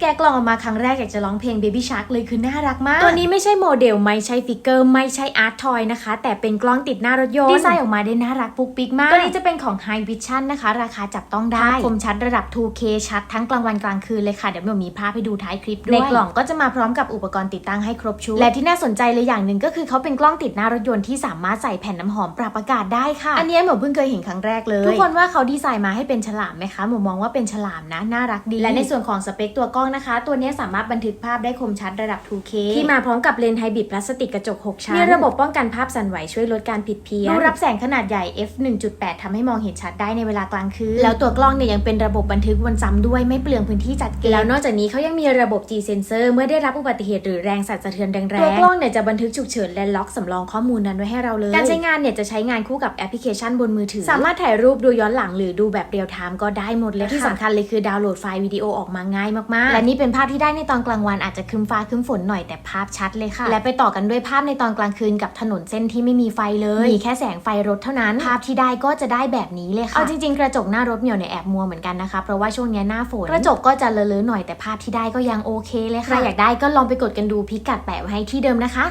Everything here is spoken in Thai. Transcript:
แกะกล่องออกมาครั้งแรกอยากจะร้องเพลง Baby Shark เลยคือน่ารักมาก ตัวนี้ไม่ใช่โมเดล ไม่ใช่ฟิกเกอร์ ไม่ใช่อาร์ตทอยนะคะ แต่เป็นกล้องติดหน้ารถยนต์ดีไซน์ออกมาได้น่ารักปุ๊กปิ๊กมาก ตัวนี้จะเป็นของ High Vision นะคะ ราคาจับต้องได้ภาพคมชัดระดับ 2K ชัดทั้งกลางวันกลางคืนเลยค่ะ เดี๋ยวหนูมีภาพให้ดูท้ายคลิปด้วย ในกล่องก็จะมาพร้อมกับอุปกรณ์ติดตั้งให้ครบชุด และที่น่าสนใจเลยอย่างหนึ่งก็คือเขาเป็นกล้องติดหน้ารถยนต์ที่สามารถใส่แผ่นน้ำหอมปรับอากาศได้ค่ะ อันนี้หนูเพิ่งเคยเห็นครั้งแรกเลย ทุกคนว่าเขาดีไซน์มาให้เป็นฉลามไหมคะหนูมองว่าเป็นฉลามนะน่ารักดี และในส่วนของสเปคตัวกล้องนะคะ ตัวนี้สามารถบันทึกภาพได้คมชัดระดับ 2K ที่มาพร้อมกับเลนส์ไฮบริดพลาสติกกระจก 6 ชั้น มีระบบป้องกันภาพสั่นไหวช่วยลดการผิดเพี้ยนรูรับแสงขนาดใหญ่ f 1.8ทำให้มองเห็นชัดได้ในเวลากลางคืน แล้วตัวกล้องเนี่ยยังเป็นระบบบันทึกวนซ้ำด้วยไม่เปลืองพื้นที่จัดเก็บ แล้วนอกจากนี้เขายังมีระบบ G sensor เมื่อได้รับอุบัติเหตุหรือแรงสั่นสะเทือนแรงๆ ตัวกล้องเนี่ยจะบันทึกฉุกเฉินและล็อกสำรองข้อมูลนั้นไว้ให้เราเลย การใช้งานเนี่ยจะใช้งานคู่กับแอปพลิเคชันบนมือถือ สามารถถ่ายรูปดูย้อนหลังหรือดูแบบเรียลไทม์ก็ได้หมดเลยที่สำคัญเลยคือดาวน์โหลดไฟล์วิดีโอออกมาง่ายมากๆและนี่เป็นภาพที่ได้ในตอนกลางวันอาจจะครึ้มฟ้าครึ้มฝนหน่อยแต่ภาพชัดเลยค่ะ และไปต่อกันด้วยภาพในตอนกลางคืนกับถนนเส้นที่ไม่มีไฟเลย มีแค่แสงไฟรถเท่านั้น ภาพที่ได้ก็จะได้แบบนี้เลยค่ะ เอาจริงๆ กระจกหน้ารถเหมียวเนี่ยแอบมัวเหมือนกันนะคะ เพราะว่าช่วงเนี้ยหน้าฝน กระจกก็จะเลอะๆหน่อยแต่ภาพที่ได้ก็ยังโอเคเลยค่ะ ใครอยากได้ก็ลองไปกดกันดูพิกัดแปะไว้ให้ที่เดิมนะคะ